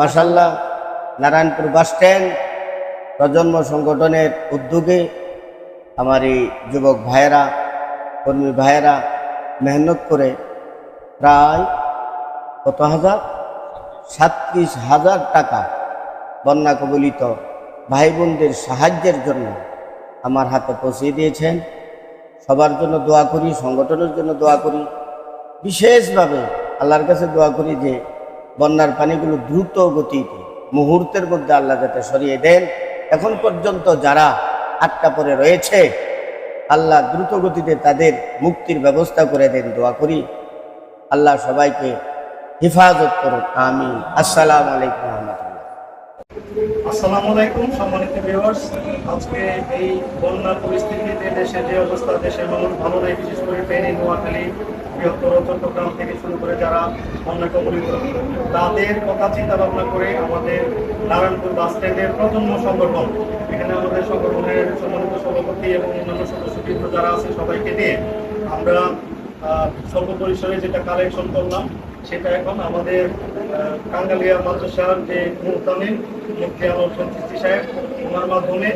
মাসাল্লাহ Narayanpur bus stand, প্রজন্ম সংগঠনের উদ্যোগে আমার এই যুবক ভাইয়েরা, কর্মী ভাইয়েরা মেহনত করে প্রায় কত হাজার? সাতত্রিশ হাজার টাকা বন্যা কবলিত ভাই বোনদের সাহায্যের জন্য আমার হাতে পৌঁছে দিয়েছেন। সবার জন্য দোয়া করি, সংগঠনের জন্য দোয়া করি। বিশেষভাবে আল্লাহর কাছে দোয়া করি যে বন্যার পানিগুলো দ্রুত গতিতে মুহূর্তের মধ্যে আল্লাহ যাতে সরিয়ে দেন। এখন পর্যন্ত যারা আটকা পরে রয়েছে, আল্লাহ দ্রুত গতিতে তাদের মুক্তির ব্যবস্থা করে দেন, দোয়া করি। আল্লাহ সবাইকে হেফাজত করুন আমি আসসালামু আলাইকুম রহমতুল্লাহ। আসসালামু আলাইকুম, সম্মানিত ভিউয়ার্স আজকে এই বন্যার পরিস্থিতিতে দেশের যে অবস্থা, দেশের মানুষ ভালো নেই, বিশেষ করে ফেনী নোয়াখালী, বৃহত্তর চট্টগ্রাম থেকে শুরু করে যারা বন্যা কবলিত, তাদের কথা চিন্তা ভাবনা করে আমাদের নারায়ণপুর বাস স্ট্যান্ডের প্রজন্ম সংগঠন, এখানে আমাদের সংগঠনের সম্মানিত সভাপতি এবং অন্যান্য সদস্যবৃন্দ যারা আছে সবাইকে নিয়ে আমরা স্বল্প পরিসরে যেটা কালেকশন করলাম সেটা এখন আমাদের কাঙ্গালিয়া মাদ্রাসার যে মুহতামিম মুক্তি আলম সন্তুষ্টি সাহেব, ওনার মাধ্যমে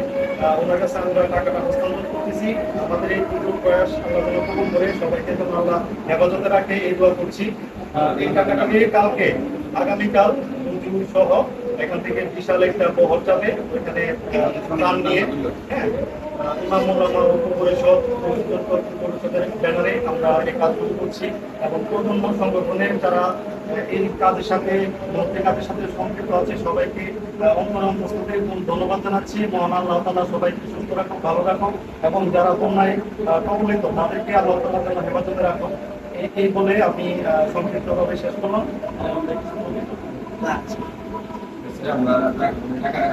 ওনার কাছে আমরা টাকাটা হস্তান্তর করতেছি। আমাদের এই পুরো প্রয়াস আমরা যেন পূরণ করে সবাইকে যেন আমরা হেফাজতে রাখে, এই দোয়া করছি। এই টাকাটা নিয়ে কালকে, আগামীকাল মঞ্জুর সহ এখান থেকে বিশাল একটা বহর যাবে ওইখানে দান নিয়ে হ্যাঁ? আহ, ইমাম মোলামা ঐক্য পরিষদ পরিষদ পরিষদের ব্যানারে আমরা এই কাজগুলো করছি এবং প্রজন্ম সংগঠনের যারা এই কাজের সাথে মন্ত্রী কাজের সাথে সম্পৃক্ত আছে সবাইকে অন্তরম প্রস্তুতে ধন্যবাদ জানাচ্ছি। মহান আল্লাহ সবাইকে সুস্থ রাখুন ভালো রাখুন এবং যারা বন্যায় আহ, কবলিত তাদেরকে আল্লাহ হেফাজতে রাখুন এই- বলে আমি সংক্ষিপ্তভাবে শেষ করলাম। আমরা টাকা